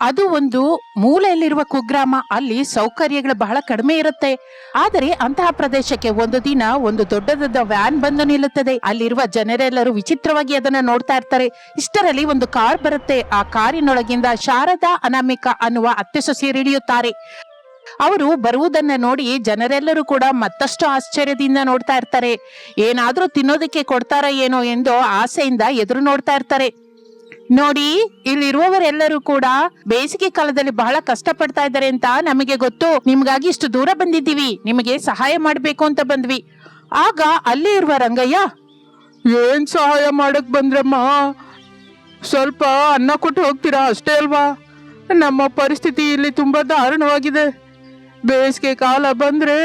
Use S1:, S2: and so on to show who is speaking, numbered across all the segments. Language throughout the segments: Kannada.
S1: ಅದು ಒಂದು ಮೂಲೆಯಲ್ಲಿರುವ ಕುಗ್ರಾಮ. ಅಲ್ಲಿ ಸೌಕರ್ಯಗಳು ಬಹಳ ಕಡಿಮೆ ಇರುತ್ತೆ. ಆದರೆ ಅಂತಹ ಪ್ರದೇಶಕ್ಕೆ ಒಂದು ದಿನ ಒಂದು ದೊಡ್ಡದಾದ ವ್ಯಾನ್ ಬಂದು ನಿಲ್ಲುತ್ತದೆ. ಅಲ್ಲಿರುವ ಜನರೆಲ್ಲರೂ ವಿಚಿತ್ರವಾಗಿ ಅದನ್ನ ನೋಡ್ತಾ ಇರ್ತಾರೆ. ಇಷ್ಟರಲ್ಲಿ ಒಂದು ಕಾರ್ ಬರುತ್ತೆ. ಆ ಕಾರಿನೊಳಗಿಂದ ಶಾರದಾ ಅನಾಮಿಕಾ ಅನ್ನುವ ಅತ್ತೆ ಸೊಸೆಯರಿಳಿಯುತ್ತಾರೆ ಅವರು ಬರುವುದನ್ನ ನೋಡಿ ಜನರೆಲ್ಲರೂ ಕೂಡ ಮತ್ತಷ್ಟು ಆಶ್ಚರ್ಯದಿಂದ ನೋಡ್ತಾ ಇರ್ತಾರೆ. ಏನಾದ್ರೂ ತಿನ್ನೋದಕ್ಕೆ ಕೊಡ್ತಾರ ಏನೋ ಎಂದು ಆಸೆಯಿಂದ ಎದುರು ನೋಡ್ತಾ ಇರ್ತಾರೆ. ನೋಡಿ, ಇಲ್ಲಿರುವವರೆಲ್ಲರೂ ಕೂಡ ಬೇಸಿಗೆ ಕಾಲದಲ್ಲಿ ಬಹಳ ಕಷ್ಟ ಪಡ್ತಾ ಇದ್ದಾರೆ ಅಂತ ನಮಗೆ ಗೊತ್ತು. ನಿಮ್ಗಾಗಿ ಇಷ್ಟು ದೂರ ಬಂದಿದ್ದೀವಿ. ನಿಮಗೆ ಸಹಾಯ ಮಾಡಬೇಕು ಅಂತ ಬಂದ್ವಿ. ಆಗ ಅಲ್ಲಿ ಇರುವ ರಂಗಯ್ಯ, ಏನ್ ಸಹಾಯ ಮಾಡಕ್ ಬಂದ್ರಮ್ಮ? ಸ್ವಲ್ಪ ಅನ್ನ ಕೊಟ್ಟು ಹೋಗ್ತೀರಾ ಅಷ್ಟೇ ಅಲ್ವಾ? ನಮ್ಮ ಪರಿಸ್ಥಿತಿ ಇಲ್ಲಿ ತುಂಬಾ ದಾರುಣವಾಗಿದೆ. ಬೇಸಿಗೆ ಕಾಲ ಬಂದ್ರೆ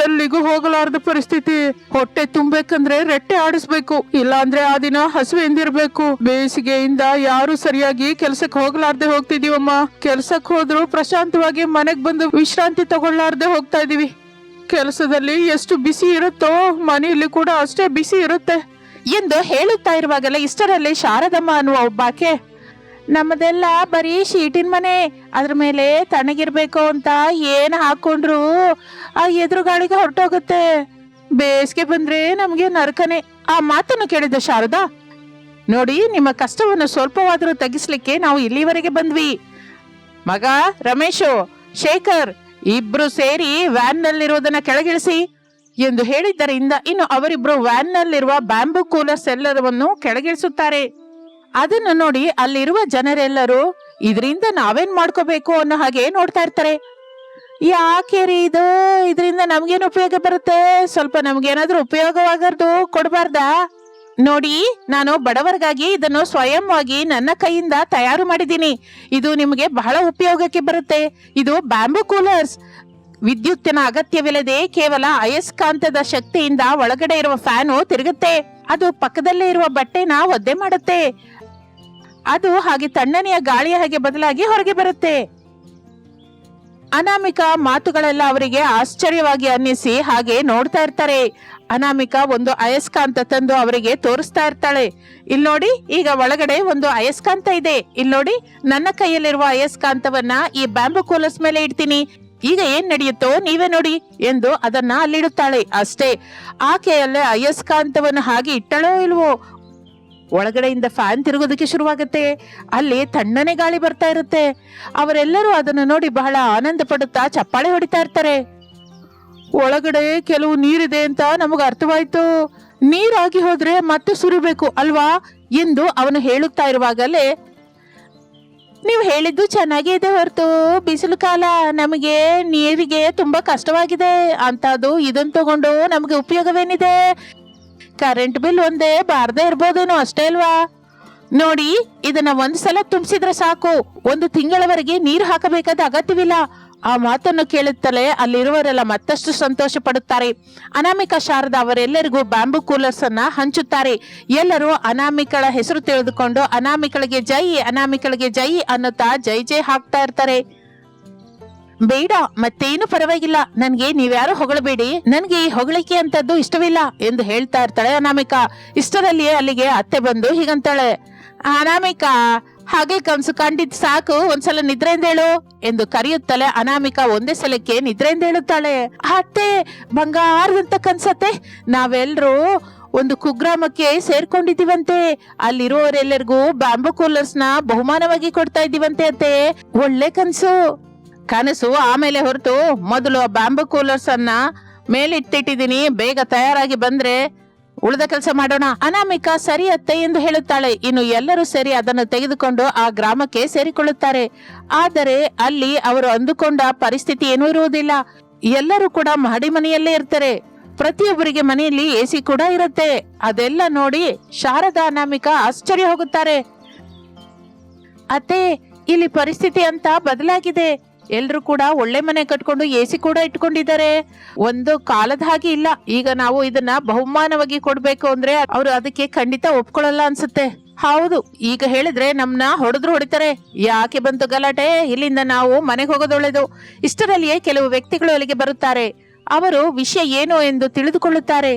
S1: ಎಲ್ಲಿಗೂ ಹೋಗಲಾರದ ಪರಿಸ್ಥಿತಿ. ಹೊಟ್ಟೆ ತುಂಬೇಕಂದ್ರೆ ರೆಟ್ಟೆ ಆಡಿಸ್ಬೇಕು, ಇಲ್ಲಾಂದ್ರೆ ಆ ದಿನ ಹಸುವೆಂದಿರ್ಬೇಕು ಬೇಸಿಗೆಯಿಂದ ಯಾರು ಸರಿಯಾಗಿ ಕೆಲ್ಸಕ್ಕೆ ಹೋಗ್ಲಾರ್ದೆ ಹೋಗ್ತಿದೀವಮ್ಮ. ಕೆಲ್ಸಕ್ಕೆ ಹೋದ್ರು ಪ್ರಶಾಂತವಾಗಿ ಮನೆಗ್ ಬಂದು ವಿಶ್ರಾಂತಿ ತಗೊಳ್ಳಾರ್ದೆ ಹೋಗ್ತಾ ಇದೀವಿ. ಕೆಲಸದಲ್ಲಿ ಎಷ್ಟು ಬಿಸಿ ಇರುತ್ತೋ, ಮನೆಯಲ್ಲಿ ಕೂಡ ಅಷ್ಟೇ ಬಿಸಿ ಇರುತ್ತೆ. ಎಂದು ಹೇಳುತ್ತಾ ಇರುವಾಗಲೇ ಇಷ್ಟರಲ್ಲಿ ಶಾರದಮ್ಮ ಅನ್ನುವ ಒಬ್ಬಾಕೆ ನಮ್ಮದೆಲ್ಲ ಬರೀ ಶೀಟಿನ ಮನೆ. ಅದ್ರ ಮೇಲೆ ತಣ್ಣಗಿರ್ಬೇಕು ಅಂತ ಏನು ಹಾಕೊಂಡ್ರು ಆ ಎದುರುಗಾಳಿಗೆ ಹೊರಟೋಗುತ್ತೆ. ಬೇಸಿಗೆ ಬಂದ್ರೆ ನಮಗೆ ನರಕನೆ. ಆ ಮಾತನ್ನು ಕೇಳಿದ ಶಾರದಾ, ನೋಡಿ, ನಿಮ್ಮ ಕಷ್ಟವನ್ನು ಸ್ವಲ್ಪವಾದರೂ ತಗ್ಗಿಸ್ಲಿಕ್ಕೆ ನಾವು ಇಲ್ಲಿವರೆಗೆ ಬಂದ್ವಿ. ಮಗ ರಮೇಶು, ಶೇಖರ್ ಇಬ್ರು ಸೇರಿ ವ್ಯಾನ್ ನಲ್ಲಿರೋದನ್ನ ಕೆಳಗಿಳಿಸಿ. ಎಂದು ಹೇಳಿದ್ದರಿಂದ ಇನ್ನು ಅವರಿಬ್ರು ವ್ಯಾನ್ ನಲ್ಲಿರುವ ಬ್ಯಾಂಬೂ ಕೂಲರ್ಸ್ ಎಲ್ಲರನ್ನು ಕೆಳಗಿಳಿಸುತ್ತಾರೆ. ಅದನ್ನು ನೋಡಿ ಅಲ್ಲಿರುವ ಜನರೆಲ್ಲರೂ ಇದರಿಂದ ನಾವೇನ್ ಮಾಡ್ಕೋಬೇಕು ಅನ್ನೋ ಹಾಗೆ ನೋಡ್ತಾ ಇರ್ತಾರೆ. ಯಾಕೆ ರೀ ಇದು, ಇದರಿಂದ ನಮ್ಗೇನು ಉಪಯೋಗ ಬರುತ್ತೆ? ಸ್ವಲ್ಪ ನಮ್ಗೇನಾದ್ರೂ ಉಪಯೋಗವಾಗರ್ದು ಕೊಡಬಾರ್ದಾ? ನೋಡಿ, ನಾನು ಬಡವರಿಗಾಗಿ ಇದನ್ನು ಸ್ವಯಂವಾಗಿ ನನ್ನ ಕೈಯಿಂದ ತಯಾರು ಮಾಡಿದ್ದೀನಿ. ಇದು ನಿಮಗೆ ಬಹಳ ಉಪಯೋಗಕ್ಕೆ ಬರುತ್ತೆ. ಇದು ಬ್ಯಾಂಬೂ ಕೂಲರ್ಸ್. ವಿದ್ಯುತ್ತಿನ ಅಗತ್ಯವಿಲ್ಲದೆ ಕೇವಲ ಅಯಸ್ಕಾಂತದ ಶಕ್ತಿಯಿಂದ ಒಳಗಡೆ ಇರುವ ಫ್ಯಾನು ತಿರುಗುತ್ತೆ. ಅದು ಪಕ್ಕದಲ್ಲೇ ಇರುವ ಬಟ್ಟೆನ ಒದ್ದೆ ಮಾಡುತ್ತೆ. ಅದು ಹಾಗೆ ತಣ್ಣನೆಯ ಗಾಳಿಯ ಹಾಗೆ ಬದಲಾಗಿ ಹೊರಗೆ ಬರುತ್ತೆ. ಅನಾಮಿಕಾ ಮಾತುಗಳೆಲ್ಲ ಅವರಿಗೆ ಆಶ್ಚರ್ಯವಾಗಿ ಅನ್ನಿಸಿ ಹಾಗೆ ನೋಡ್ತಾ ಇರ್ತಾರೆ. ಅನಾಮಿಕಾ ಒಂದು ಅಯಸ್ಕಾಂತ ತಂದು ಅವರಿಗೆ ತೋರಿಸ್ತಾ ಇರ್ತಾಳೆ. ಇಲ್ಲಿ ನೋಡಿ, ಈಗ ಒಳಗಡೆ ಒಂದು ಅಯಸ್ಕಾಂತ ಇದೆ. ಇಲ್ಲಿ ನೋಡಿ, ನನ್ನ ಕೈಯಲ್ಲಿರುವ ಅಯಸ್ಕಾಂತವನ್ನ ಈ ಬ್ಯಾಂಬು ಕೋಲಸ್ ಮೇಲೆ ಇಡ್ತೀನಿ. ಈಗ ಏನ್ ನಡೆಯುತ್ತೋ ನೀವೇ ನೋಡಿ ಎಂದು ಅದನ್ನ ಅಲ್ಲಿಡುತ್ತಾಳೆ. ಅಷ್ಟೇ, ಆಕೆಯಲ್ಲೇ ಅಯಸ್ಕಾಂತವನ್ನು ಹಾಗೆ ಇಟ್ಟಳೋ ಇಲ್ವೋ ಒಳಗಡೆಯಿಂದ ಫ್ಯಾನ್ ತಿರುಗೋದಕ್ಕೆ ಶುರುವಾಗುತ್ತೆ. ಅಲ್ಲಿ ತಣ್ಣನೆ ಗಾಳಿ ಬರ್ತಾ ಇರುತ್ತೆ. ಅವರೆಲ್ಲರೂ ಅದನ್ನು ನೋಡಿ ಬಹಳ ಆನಂದ ಪಡುತ್ತಾ ಚಪ್ಪಾಳೆ ಹೊಡಿತಾ ಇರ್ತಾರೆ. ಒಳಗಡೆ ಕೆಲವು ನೀರಿದೆ ಅಂತ ನಮಗೆ ಅರ್ಥವಾಯ್ತು. ನೀರಾಗಿ ಹೋದ್ರೆ ಮತ್ತೆ ಸುರಿಬೇಕು ಅಲ್ವಾ ಎಂದು ಅವನು ಹೇಳುತ್ತಾ ಇರುವಾಗಲೇ, ನೀವು ಹೇಳಿದ್ದು ಚೆನ್ನಾಗೇ ಇದೆ ಹೊರತು. ಬಿಸಿಲು ಕಾಲ ನಮಗೆ ನೀರಿಗೆ ತುಂಬಾ ಕಷ್ಟವಾಗಿದೆ. ಅಂತದು ಇದನ್ನು ತಗೊಂಡು ನಮಗೆ ಉಪಯೋಗವೇನಿದೆ? ಕರೆಂಟ್ ಬಿಲ್ ಒಂದೇ, ಬಾರ್ದೇ ಇರ್ಬೋದೇನೋ ಅಷ್ಟೇ ಅಲ್ವಾ? ನೋಡಿ, ಇದನ್ನ ಒಂದ್ಸಲ ತುಂಬಿಸಿದ್ರೆ ಸಾಕು. ಒಂದು ತಿಂಗಳವರೆಗೆ ನೀರು ಹಾಕಬೇಕಾದ ಅಗತ್ಯವಿಲ್ಲ. ಆ ಮಾತನ್ನು ಕೇಳುತ್ತಲೇ ಅಲ್ಲಿರುವರೆಲ್ಲ ಮತ್ತಷ್ಟು ಸಂತೋಷ ಪಡುತ್ತಾರೆ. ಅನಾಮಿಕಾ ಶಾರದ ಅವರೆಲ್ಲರಿಗೂ ಬ್ಯಾಂಬು ಕೂಲರ್ಸ್ ಅನ್ನ ಹಂಚುತ್ತಾರೆ. ಎಲ್ಲರೂ ಅನಾಮಿಕಳ ಹೆಸರು ತಿಳಿದುಕೊಂಡು ಅನಾಮಿಕಳಿಗೆ ಜೈ ಅನಾಮಿಕಳಿಗೆ ಜೈ ಅನ್ನುತ್ತಾ ಜೈ ಜೈ ಹಾಕ್ತಾ ಇರ್ತಾರೆ. ಬೇಡ, ಮತ್ತೇನು ಪರವಾಗಿಲ್ಲ. ನನ್ಗೆ ನೀವ್ಯಾರು ಹೊಗಳಬೇಡಿ. ನನ್ಗೆ ಈ ಹೊಗಳಿಕೆ ಅಂತದ್ದು ಇಷ್ಟವಿಲ್ಲ ಎಂದು ಹೇಳ್ತಾ ಇರ್ತಾಳೆ ಅನಾಮಿಕಾ. ಇಷ್ಟರಲ್ಲಿಯೇ ಅಲ್ಲಿಗೆ ಅತ್ತೆ ಬಂದು ಹೀಗಂತಾಳೆ. ಅನಾಮಿಕಾ, ಹಾಗೆ ಕನ್ಸು ಕಂಡಿದ್ ಸಾಕು, ಒಂದ್ಸಲ ನಿದ್ರೆಯಿಂದ ಹೇಳು ಎಂದು ಕರೆಯುತ್ತಲೇ ಅನಾಮಿಕಾ ಒಂದೇ ಸಲಕ್ಕೆ ನಿದ್ರೆಯಿಂದ ಹೇಳುತ್ತಾಳೆ. ಅತ್ತೆ, ಬಂಗಾರದಂತ ಕನ್ಸತ್ತೆ. ನಾವೆಲ್ರೂ ಒಂದು ಕುಗ್ರಾಮಕ್ಕೆ ಸೇರ್ಕೊಂಡಿದ್ದೀವಂತೆ. ಅಲ್ಲಿರುವವರೆಲ್ಲರಿಗೂ ಬ್ಯಾಂಬೂ ಕೂಲರ್ಸ್ನ ಬಹುಮಾನವಾಗಿ ಕೊಡ್ತಾ ಇದ್ದೀವಂತೆ ಅತ್ತೆ. ಒಳ್ಳೆ ಕನ್ಸು. ಕನಸು ಆಮೇಲೆ ಹೊರತು ಮೊದಲು ಬ್ಯಾಂಬೂ ಕೂಲರ್ಸ್ ಅನ್ನ ಮೇಲಿಟ್ಟಿಟ್ಟಿದ್ದೀನಿ. ಬೇಗ ತಯಾರಾಗಿ ಬಂದ್ರೆ ಉಳಿದ ಕೆಲಸ ಮಾಡೋಣ. ಅನಾಮಿಕ ಸರಿ ಅತ್ತೆ ಎಂದು ಹೇಳುತ್ತಾಳೆ. ಇನ್ನು ಎಲ್ಲರೂ ಸರಿ ಅದನ್ನು ತೆಗೆದುಕೊಂಡು ಆ ಗ್ರಾಮಕ್ಕೆ ಸೇರಿಕೊಳ್ಳುತ್ತಾರೆ. ಆದರೆ ಅಲ್ಲಿ ಅವರು ಅಂದುಕೊಂಡ ಪರಿಸ್ಥಿತಿ ಏನೂ ಇರುವುದಿಲ್ಲ. ಎಲ್ಲರೂ ಕೂಡ ಮಹಡಿ ಮನೆಯಲ್ಲೇ ಇರ್ತಾರೆ. ಪ್ರತಿಯೊಬ್ಬರಿಗೆ ಮನೆಯಲ್ಲಿ ಎಸಿ ಕೂಡ ಇರುತ್ತೆ. ಅದೆಲ್ಲ ನೋಡಿ ಶಾರದಾ ಅನಾಮಿಕ ಆಶ್ಚರ್ಯ ಹೋಗುತ್ತಾರೆ. ಅತ್ತೆ, ಇಲ್ಲಿ ಪರಿಸ್ಥಿತಿ ಅಂತ ಬದಲಾಗಿದೆ. ಎಲ್ರು ಕೂಡ ಒಳ್ಳೆ ಮನೆ ಕಟ್ಕೊಂಡು ಸಿ ಕೂಡ ಇಟ್ಕೊಂಡಿದ್ದಾರೆ. ಒಂದು ಕಾಲದ ಹಾಗೆ ಇಲ್ಲ. ಈಗ ನಾವು ಇದನ್ನ ಬಹುಮಾನವಾಗಿ ಕೊಡ್ಬೇಕು ಅಂದ್ರೆ ಅವರು ಅದಕ್ಕೆ ಖಂಡಿತ ಒಪ್ಕೊಳ್ಳಲ್ಲ ಅನ್ಸುತ್ತೆ. ಹೌದು, ಈಗ ಹೇಳಿದ್ರೆ ನಮ್ನ ಹೊಡೆದ್ರು ಹೊಡಿತಾರೆ. ಯಾಕೆ ಬಂತು ಗಲಾಟೆ? ಇಲ್ಲಿಂದ ನಾವು ಮನೆಗೆ ಹೋಗೋದೊಳ್ಳೆದು. ಇಷ್ಟರಲ್ಲಿಯೇ ಕೆಲವು ವ್ಯಕ್ತಿಗಳು ಅಲ್ಲಿಗೆ ಬರುತ್ತಾರೆ. ಅವರು ವಿಷಯ ಏನು ಎಂದು ತಿಳಿದುಕೊಳ್ಳುತ್ತಾರೆ.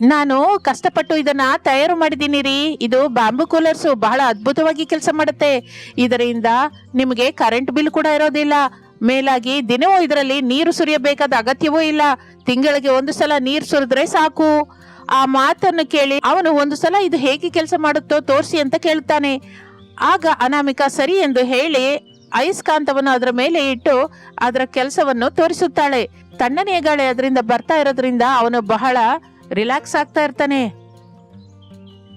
S1: ನಾನು ಕಷ್ಟಪಟ್ಟು ಇದನ್ನ ತಯಾರು ಮಾಡಿದ್ದೀನಿ ರೀ ಇದು ಬಾಂಬು ಕೂಲರ್ಸ್ ಬಹಳ ಅದ್ಭುತವಾಗಿ ಕೆಲಸ ಮಾಡುತ್ತೆ. ಇದರಿಂದ ನಿಮಗೆ ಕರೆಂಟ್ ಬಿಲ್ ಕೂಡ ಇರೋದಿಲ್ಲ. ಮೇಲಾಗಿ ದಿನವೂ ಇದರಲ್ಲಿ ನೀರು ಸುರಿಯಬೇಕಾದ ಅಗತ್ಯವೂ ಇಲ್ಲ. ತಿಂಗಳಿಗೆ ಒಂದು ಸಲ ನೀರು ಸುರಿದ್ರೆ ಸಾಕು. ಆ ಮಾತನ್ನು ಕೇಳಿ ಅವನು ಒಂದು ಸಲ ಇದು ಹೇಗೆ ಕೆಲಸ ಮಾಡುತ್ತೋ ತೋರಿಸಿ ಅಂತ ಕೇಳ್ತಾನೆ ಆಗ ಅನಾಮಿಕಾ ಸರಿ ಎಂದು ಹೇಳಿ ಅಯಸ್ಕಾಂತವನ್ನು ಅದರ ಮೇಲೆ ಇಟ್ಟು ಅದರ ಕೆಲಸವನ್ನು ತೋರಿಸುತ್ತಾಳೆ. ತಣ್ಣನೆಯ ಗಾಳಿ ಅದರಿಂದ ಬರ್ತಾ ಇರೋದ್ರಿಂದ ಅವನು ಬಹಳ ರಿಲ್ಯಾಕ್ಸ್ ಆಗ್ತಾ ಇರ್ತಾನೆ.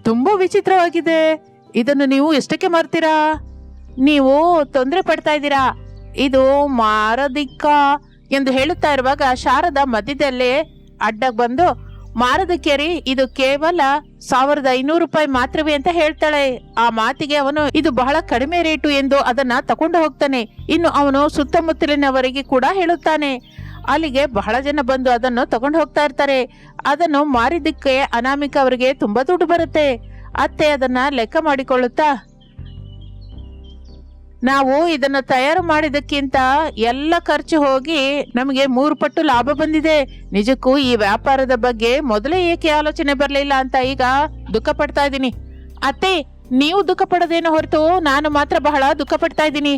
S1: ತುಂಬಾ ವಿಚಿತ್ರವಾಗಿದೆ. ಇದನ್ನು ನೀವು ಎಷ್ಟಕ್ಕೆ ಮಾರ್ತೀರಾ? ನೀವು ತೊಂದರೆ ಪಡ್ತಾ ಇದ್ದೀರಾ? ಇದು ಮಾರದಿಕ್ಕ ಎಂದು ಹೇಳುತ್ತಾ ಇರುವಾಗ ಶಾರದ ಮಧ್ಯದಲ್ಲೇ ಅಡ್ಡ ಬಂದು ಮಾರದಕ್ಕೆ ರೀ ಇದು ಕೇವಲ ಸಾವಿರದ ಐನೂರು ರೂಪಾಯಿ ಮಾತ್ರವೇ ಅಂತ ಹೇಳ್ತಾಳೆ. ಆ ಮಾತಿಗೆ ಅವನು, ಇದು ಬಹಳ ಕಡಿಮೆ ರೇಟು ಎಂದು ಅದನ್ನ ತಕೊಂಡು ಹೋಗ್ತಾನೆ. ಇನ್ನು ಅವನು ಸುತ್ತಮುತ್ತಲಿನವರಿಗೆ ಕೂಡ ಹೇಳುತ್ತಾನೆ. ಅಲ್ಲಿಗೆ ಬಹಳ ಜನ ಬಂದು ಅದನ್ನು ತಗೊಂಡು ಹೋಗ್ತಾ ಇರ್ತಾರೆ. ಅದನ್ನು ಮಾರಿದ್ದಕ್ಕೆ ಅನಾಮಿಕ ಅವರಿಗೆ ತುಂಬಾ ದುಡ್ಡು ಬರುತ್ತೆ. ಅತ್ತೆ ಅದನ್ನ ಲೆಕ್ಕ ಮಾಡಿಕೊಳ್ಳುತ್ತಾ, ನಾವು ಇದನ್ನು ತಯಾರು ಮಾಡಿದಕ್ಕಿಂತ ಎಲ್ಲ ಖರ್ಚು ಹೋಗಿ ನಮಗೆ ಮೂರು ಪಟ್ಟು ಲಾಭ ಬಂದಿದೆ. ನಿಜಕ್ಕೂ ಈ ವ್ಯಾಪಾರದ ಬಗ್ಗೆ ಮೊದಲೇ ಏಕೆ ಆಲೋಚನೆ ಬರಲಿಲ್ಲ ಅಂತ ಈಗ ದುಃಖ ಪಡ್ತಾ ಇದ್ದೀನಿ. ಅತ್ತೆ, ನೀವು ದುಃಖ ಪಡೋದೇನೋ ಹೊರತು ನಾನು ಮಾತ್ರ ಬಹಳ ದುಃಖ ಪಡ್ತಾ ಇದ್ದೀನಿ.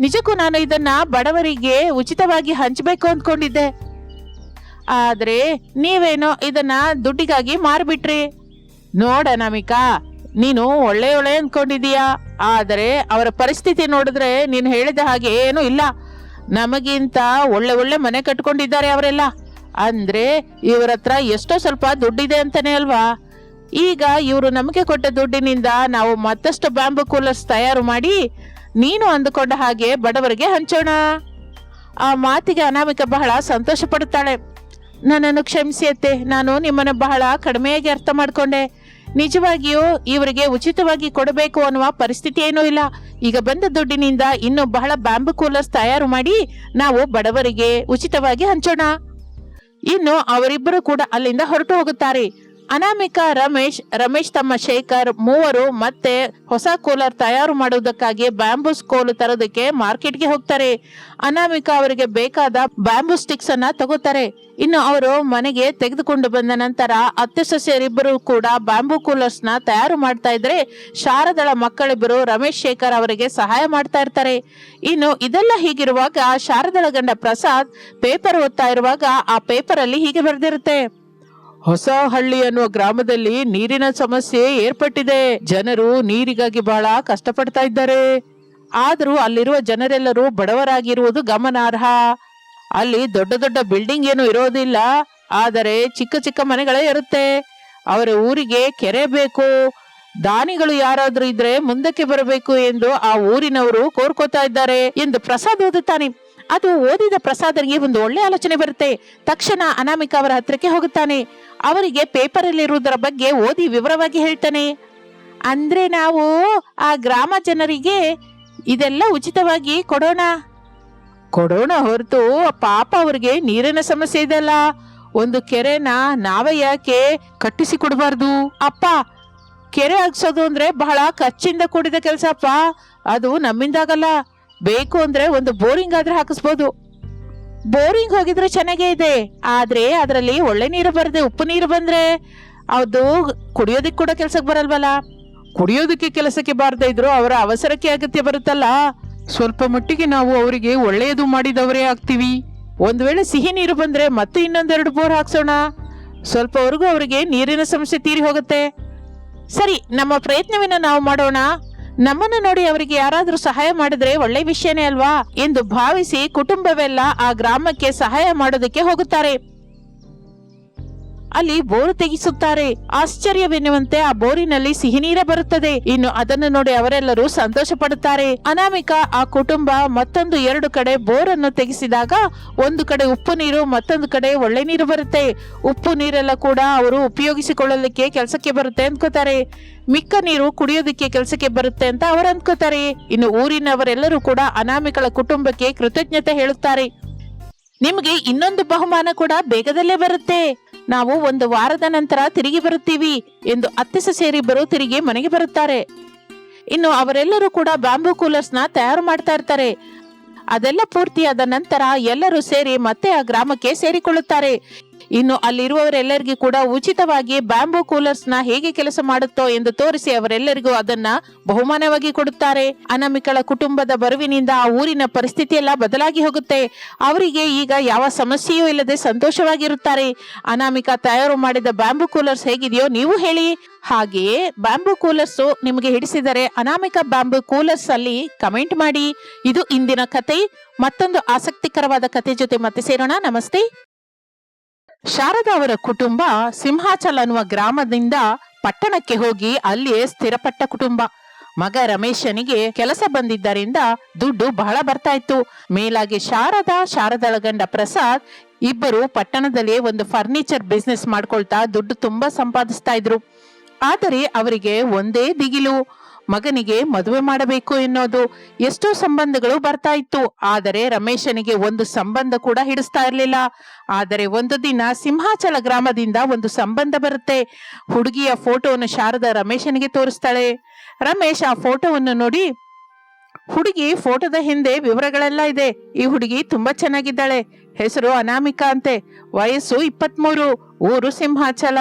S1: ನಿಜಕ್ಕೂ ನಾನು ಇದನ್ನ ಬಡವರಿಗೆ ಉಚಿತವಾಗಿ ಹಂಚಬೇಕು ಅಂದ್ಕೊಂಡಿದ್ದೆ ಆದ್ರೆ ನೀವೇನೋ ಇದನ್ನ ದುಡ್ಡಿಗಾಗಿ ಮಾರ್ಬಿಟ್ರಿ. ನೋಡ ನಮಿಕಾ, ನೀನು ಒಳ್ಳೆ ಒಳ್ಳೆ ಅಂದ್ಕೊಂಡಿದೀಯಾ ಆದರೆ ಅವರ ಪರಿಸ್ಥಿತಿ ನೋಡಿದ್ರೆ ನೀನು ಹೇಳಿದ ಹಾಗೆ ಏನೂ ಇಲ್ಲ. ನಮಗಿಂತ ಒಳ್ಳೆ ಒಳ್ಳೆ ಮನೆ ಕಟ್ಕೊಂಡಿದ್ದಾರೆ ಅವರೆಲ್ಲ. ಅಂದ್ರೆ ಇವರ ಹತ್ರ ಎಷ್ಟೋ ಸ್ವಲ್ಪ ದುಡ್ಡಿದೆ ಅಂತಾನೆ ಅಲ್ವಾ? ಈಗ ಇವರು ನಮಗೆ ಕೊಟ್ಟ ದುಡ್ಡಿನಿಂದ ನಾವು ಮತ್ತಷ್ಟು ಬ್ಯಾಂಬು ಕೂಲರ್ಸ್ ತಯಾರು ಮಾಡಿ ನೀನು ಅಂದುಕೊಂಡ ಹಾಗೆ ಬಡವರಿಗೆ ಹಂಚೋಣ. ಆ ಮಾತಿಗೆ ಅನಾಮಿಕ ಬಹಳ ಸಂತೋಷ ಪಡುತ್ತಾಳೆ ನನ್ನನ್ನು ಕ್ಷಮಿಸಿ ಅತ್ತೆ, ನಾನು ನಿಮ್ಮನ್ನು ಬಹಳ ಕಡಿಮೆಯಾಗಿ ಅರ್ಥ ಮಾಡಿಕೊಂಡೆ. ನಿಜವಾಗಿಯೂ ಇವರಿಗೆ ಉಚಿತವಾಗಿ ಕೊಡಬೇಕು ಅನ್ನುವ ಪರಿಸ್ಥಿತಿ ಏನೂ ಇಲ್ಲ. ಈಗ ಬಂದ ದುಡ್ಡಿನಿಂದ ಇನ್ನು ಬಹಳ ಬ್ಯಾಂಬು ಕೂಲರ್ಸ್ ತಯಾರು ಮಾಡಿ ನಾವು ಬಡವರಿಗೆ ಉಚಿತವಾಗಿ ಹಂಚೋಣ. ಇನ್ನು ಅವರಿಬ್ಬರು ಕೂಡ ಅಲ್ಲಿಂದ ಹೊರಟು ಹೋಗುತ್ತಾರೆ. ಅನಾಮಿಕಾ ರಮೇಶ್ ರಮೇಶ್ ತಮ್ಮ ಶೇಖರ್, ಮೂವರು ಮತ್ತೆ ಹೊಸ ಕೂಲರ್ ತಯಾರು ಮಾಡುವುದಕ್ಕಾಗಿ ಬ್ಯಾಂಬೂಸ್ ಕೋಲು ತರೋದಕ್ಕೆ ಮಾರ್ಕೆಟ್ಗೆ ಹೋಗ್ತಾರೆ. ಅನಾಮಿಕಾ ಅವರಿಗೆ ಬೇಕಾದ ಬ್ಯಾಂಬೂ ಸ್ಟಿಕ್ಸ್ ಅನ್ನ ತಗೋತಾರೆ. ಇನ್ನು ಅವರು ಮನೆಗೆ ತೆಗೆದುಕೊಂಡು ಬಂದ ನಂತರ ಅತ್ತೆ ಸಸ್ಯರಿಬ್ಬರು ಕೂಡ ಬ್ಯಾಂಬೂ ಕೂಲರ್ಸ್ನ ತಯಾರು ಮಾಡ್ತಾ ಇದ್ರೆ ಶಾರದಳ ಮಕ್ಕಳಿಬ್ಬರು ರಮೇಶ್ ಶೇಖರ್ ಅವರಿಗೆ ಸಹಾಯ ಮಾಡ್ತಾ ಇರ್ತಾರೆ. ಇನ್ನು ಇದೆಲ್ಲ ಹೀಗಿರುವಾಗ ಶಾರದಳ ಗಂಡ ಪ್ರಸಾದ್ ಪೇಪರ್ ಓದ್ತಾ ಇರುವಾಗ ಆ ಪೇಪರ್ ಅಲ್ಲಿ ಹೀಗೆ ಬರೆದಿರುತ್ತೆ. ಹೊಸ ಹಳ್ಳಿ ಅನ್ನುವ ಗ್ರಾಮದಲ್ಲಿ ನೀರಿನ ಸಮಸ್ಯೆ ಏರ್ಪಟ್ಟಿದೆ. ಜನರು ನೀರಿಗಾಗಿ ಬಹಳ ಕಷ್ಟಪಡ್ತಾ ಇದ್ದಾರೆ. ಆದರೂ ಅಲ್ಲಿರುವ ಜನರೆಲ್ಲರೂ ಬಡವರಾಗಿರುವುದು ಗಮನಾರ್ಹ. ಅಲ್ಲಿ ದೊಡ್ಡ ದೊಡ್ಡ ಬಿಲ್ಡಿಂಗ್ ಏನು ಇರೋದಿಲ್ಲ. ಆದರೆ ಚಿಕ್ಕ ಚಿಕ್ಕ ಮನೆಗಳೇ ಇರುತ್ತೆ. ಅವರ ಊರಿಗೆ ಕೆರೆ ಬೇಕು. ದಾನಿಗಳು ಯಾರಾದ್ರೂ ಇದ್ರೆ ಮುಂದಕ್ಕೆ ಬರಬೇಕು ಎಂದು ಆ ಊರಿನವರು ಕೋರ್ಕೋತಾ ಇದ್ದಾರೆ ಎಂದು ಪ್ರಸಾದ್ ಓದುತ್ತಾನೆ. ಅದು ಓದಿದ ಪ್ರಸಾದನಿಗೆ ಒಂದು ಒಳ್ಳೆ ಆಲೋಚನೆ ಬರುತ್ತೆ. ತಕ್ಷಣ ಅನಾಮಿಕ ಅವರ ಹತ್ರಕ್ಕೆ ಹೋಗುತ್ತಾನೆ. ಅವರಿಗೆ ಪೇಪರ್ ಅಲ್ಲಿರುವುದರ ಬಗ್ಗೆ ಓದಿ ವಿವರವಾಗಿ ಹೇಳ್ತಾನೆ. ಅಂದ್ರೆ ನಾವು ಆ ಗ್ರಾಮ ಜನರಿಗೆ ಇದೆಲ್ಲ ಉಚಿತವಾಗಿ ಕೊಡೋಣ. ಕೊಡೋಣ ಹೊರತು ಪಾಪ ಅವ್ರಿಗೆ ನೀರಿನ ಸಮಸ್ಯೆ ಇದೆಲ್ಲ ಒಂದು ಕೆರೆನ ನಾವೇ ಯಾಕೆ ಕಟ್ಟಿಸಿ ಕೊಡಬಾರ್ದು? ಅಪ್ಪ, ಕೆರೆ ಹಾಕ್ಸೋದು ಅಂದ್ರೆ ಬಹಳ ಖರ್ಚಿಂದ ಕೂಡಿದ ಕೆಲಸ ಅಪ್ಪ ಅದು ನಮ್ಮಿಂದಾಗಲ್ಲ. ಬೇಕು ಅಂದ್ರೆ ಒಂದು ಬೋರಿಂಗ್ ಆದ್ರೆ ಹಾಕಿಸ್ಬೋದು. ಬೋರಿಂಗ್ ಹೋಗಿದ್ರೆ ಚೆನ್ನಾಗೇ ಇದೆ. ಆದ್ರೆ ಅದರಲ್ಲಿ ಒಳ್ಳೆ ನೀರು ಬರದೆ ಉಪ್ಪು ನೀರು ಬಂದ್ರೆ ಅದು ಕುಡಿಯೋದಕ್ಕೆ ಕೂಡ ಕೆಲಸಕ್ಕೆ ಬರಲ್ವಲ್ಲ? ಕುಡಿಯೋದಕ್ಕೆ ಕೆಲಸಕ್ಕೆ ಬಾರದೇ ಇದ್ರು ಅವರ ಅವಸರಕ್ಕೆ ಅಗತ್ಯ ಬರುತ್ತಲ್ಲ? ಸ್ವಲ್ಪ ಮಟ್ಟಿಗೆ ನಾವು ಅವರಿಗೆ ಒಳ್ಳೆಯದು ಮಾಡಿದವರೇ ಆಗ್ತೀವಿ. ಒಂದ್ ವೇಳೆ ಸಿಹಿ ನೀರು ಬಂದ್ರೆ ಮತ್ತೆ ಇನ್ನೊಂದೆರಡು ಬೋರ್ ಹಾಕ್ಸೋಣ. ಸ್ವಲ್ಪವರೆಗೂ ಅವರಿಗೆ ನೀರಿನ ಸಮಸ್ಯೆ ತೀರಿ ಹೋಗುತ್ತೆ. ಸರಿ, ನಮ್ಮ ಪ್ರಯತ್ನವನ್ನ ನಾವು ಮಾಡೋಣ. ನಮ್ಮನ್ನು ನೋಡಿ ಅವರಿಗೆ ಯಾರಾದರೂ ಸಹಾಯ ಮಾಡಿದ್ರೆ ಒಳ್ಳೆ ವಿಷಯನೇ ಅಲ್ವಾ? ಎಂದು ಭಾವಿಸಿ ಕುಟುಂಬವೆಲ್ಲ ಆ ಗ್ರಾಮಕ್ಕೆ ಸಹಾಯ ಮಾಡೋದಕ್ಕೆ ಹೋಗುತ್ತಾರೆ. ಅಲ್ಲಿ ಬೋರು ತೆಗೆಸುತ್ತಾರೆ. ಆಶ್ಚರ್ಯವೆನ್ನುವಂತೆ ಆ ಬೋರಿನಲ್ಲಿ ಸಿಹಿನೀರ ಬರುತ್ತದೆ. ಇನ್ನು ಅದನ್ನು ನೋಡಿ ಅವರೆಲ್ಲರೂ ಸಂತೋಷ ಪಡುತ್ತಾರೆ ಅನಾಮಿಕ ಆ ಕುಟುಂಬ ಮತ್ತೊಂದು ಎರಡು ಕಡೆ ಬೋರನ್ನು ತೆಗೆಸಿದಾಗ ಒಂದು ಕಡೆ ಉಪ್ಪು ನೀರು, ಮತ್ತೊಂದು ಕಡೆ ಒಳ್ಳೆ ನೀರು ಬರುತ್ತೆ. ಉಪ್ಪು ನೀರೆಲ್ಲ ಕೂಡ ಅವರು ಉಪಯೋಗಿಸಿಕೊಳ್ಳಲಿಕ್ಕೆ ಕೆಲಸಕ್ಕೆ ಬರುತ್ತೆ ಅನ್ಕೋತಾರೆ ಮಿಕ್ಕ ನೀರು ಕುಡಿಯೋದಕ್ಕೆ ಕೆಲಸಕ್ಕೆ ಬರುತ್ತೆ ಅಂತ ಅವರು ಅನ್ಕೋತಾರೆ ಇನ್ನು ಊರಿನವರೆಲ್ಲರೂ ಕೂಡ ಅನಾಮಿಕಳ ಕುಟುಂಬಕ್ಕೆ ಕೃತಜ್ಞತೆ ಹೇಳುತ್ತಾರೆ. ನಿಮಗೆ ಇನ್ನೊಂದು ಬಹುಮಾನ ಕೂಡ ಬೇಗದಲ್ಲೇ ಬರುತ್ತೆ. ನಾವು ಒಂದು ವಾರದ ನಂತರ ತಿರುಗಿ ಬರುತ್ತೀವಿ ಎಂದು ಅತ್ತೆ ಸೊಸೆಯರಿಬ್ಬರು ತಿರುಗಿ ಮನೆಗೆ ಬರುತ್ತಾರೆ. ಇನ್ನು ಅವರೆಲ್ಲರೂ ಕೂಡ ಬ್ಯಾಂಬೂ ಕೂಲರ್ಸ್ನ ತಯಾರು ಮಾಡ್ತಾ ಇರ್ತಾರೆ. ಅದೆಲ್ಲ ಪೂರ್ತಿಯಾದ ನಂತರ ಎಲ್ಲರೂ ಸೇರಿ ಮತ್ತೆ ಆ ಗ್ರಾಮಕ್ಕೆ ಸೇರಿಕೊಳ್ಳುತ್ತಾರೆ. ಇನ್ನು ಅಲ್ಲಿರುವವರೆಲ್ಲರಿಗೂ ಕೂಡ ಉಚಿತವಾಗಿ ಬ್ಯಾಂಬೂ ಕೂಲರ್ಸ್ನ ಹೇಗೆ ಕೆಲಸ ಮಾಡುತ್ತೋ ಎಂದು ತೋರಿಸಿ ಅವರೆಲ್ಲರಿಗೂ ಅದನ್ನ ಬಹುಮಾನವಾಗಿ ಕೊಡುತ್ತಾರೆ. ಅನಾಮಿಕಳ ಕುಟುಂಬದ ಬರುವಿನಿಂದ ಆ ಊರಿನ ಪರಿಸ್ಥಿತಿ ಎಲ್ಲ ಬದಲಾಗಿ ಹೋಗುತ್ತೆ. ಅವರಿಗೆ ಈಗ ಯಾವ ಸಮಸ್ಯೆಯೂ ಇಲ್ಲದೆ ಸಂತೋಷವಾಗಿರುತ್ತಾರೆ. ಅನಾಮಿಕಾ ತಯಾರು ಮಾಡಿದ ಬ್ಯಾಂಬೂ ಕೂಲರ್ಸ್ ಹೇಗಿದೆಯೋ ನೀವು ಹೇಳಿ. ಹಾಗೆಯೇ ಬ್ಯಾಂಬೂ ಕೂಲರ್ಸ್ ನಿಮಗೆ ಹಿಡಿಸಿದರೆ ಅನಾಮಿಕಾ ಬ್ಯಾಂಬೂ ಕೂಲರ್ಸ್ ಅಲ್ಲಿ ಕಮೆಂಟ್ ಮಾಡಿ. ಇದು ಇಂದಿನ ಕತೆ. ಮತ್ತೊಂದು ಆಸಕ್ತಿಕರವಾದ ಕತೆ ಜೊತೆ ಮತ್ತೆ ಸೇರೋಣ. ನಮಸ್ತೆ. ಶಾರದಾ ಅವರ ಕುಟುಂಬ ಸಿಂಹಾಚಲ್ ಅನ್ನುವ ಗ್ರಾಮದಿಂದ ಪಟ್ಟಣಕ್ಕೆ ಹೋಗಿ ಅಲ್ಲಿಯೇ ಸ್ಥಿರಪಟ್ಟ ಕುಟುಂಬ. ಮಗ ರಮೇಶನಿಗೆ ಕೆಲಸ ಬಂದಿದ್ದರಿಂದ ದುಡ್ಡು ಬಹಳ ಬರ್ತಾ ಇತ್ತು. ಮೇಲಾಗಿ ಶಾರದಾ ಶಾರದಳ ಗಂಡ ಪ್ರಸಾದ್ ಇಬ್ಬರು ಪಟ್ಟಣದಲ್ಲಿ ಒಂದು ಫರ್ನಿಚರ್ ಬಿಸ್ನೆಸ್ ಮಾಡ್ಕೊಳ್ತಾ ದುಡ್ಡು ತುಂಬಾ ಸಂಪಾದಿಸ್ತಾ ಇದ್ರು. ಆದರೆ ಅವರಿಗೆ ಒಂದೇ ದಿಗಿಲು. ಮಗನಿಗೆ ಮದುವೆ ಮಾಡಬೇಕು ಎನ್ನೋದು ಎಷ್ಟೋ ಸಂಬಂಧಗಳು ಬರ್ತಾ ಇತ್ತು. ಆದರೆ ರಮೇಶನಿಗೆ ಒಂದು ಸಂಬಂಧ ಕೂಡ ಹಿಡಿಸ್ತಾ ಇರಲಿಲ್ಲ. ಆದರೆ ಒಂದು ದಿನ ಸಿಂಹಾಚಲ ಗ್ರಾಮದಿಂದ ಒಂದು ಸಂಬಂಧ ಬರುತ್ತೆ. ಹುಡುಗಿಯ ಫೋಟೋವನ್ನು ಶಾರದಾ ರಮೇಶನಿಗೆ ತೋರಿಸ್ತಾಳೆ. ರಮೇಶ್ ಆ ಫೋಟೋವನ್ನು ನೋಡಿ, ಹುಡುಗಿ, ಫೋಟೋದ ಹಿಂದೆ ವಿವರಗಳೆಲ್ಲ ಇದೆ. ಈ ಹುಡುಗಿ ತುಂಬಾ ಚೆನ್ನಾಗಿದ್ದಾಳೆ. ಹೆಸರು ಅನಾಮಿಕಾ ಅಂತೆ. ವಯಸ್ಸು ಇಪ್ಪತ್ಮೂರು. ಊರು ಸಿಂಹಾಚಲ.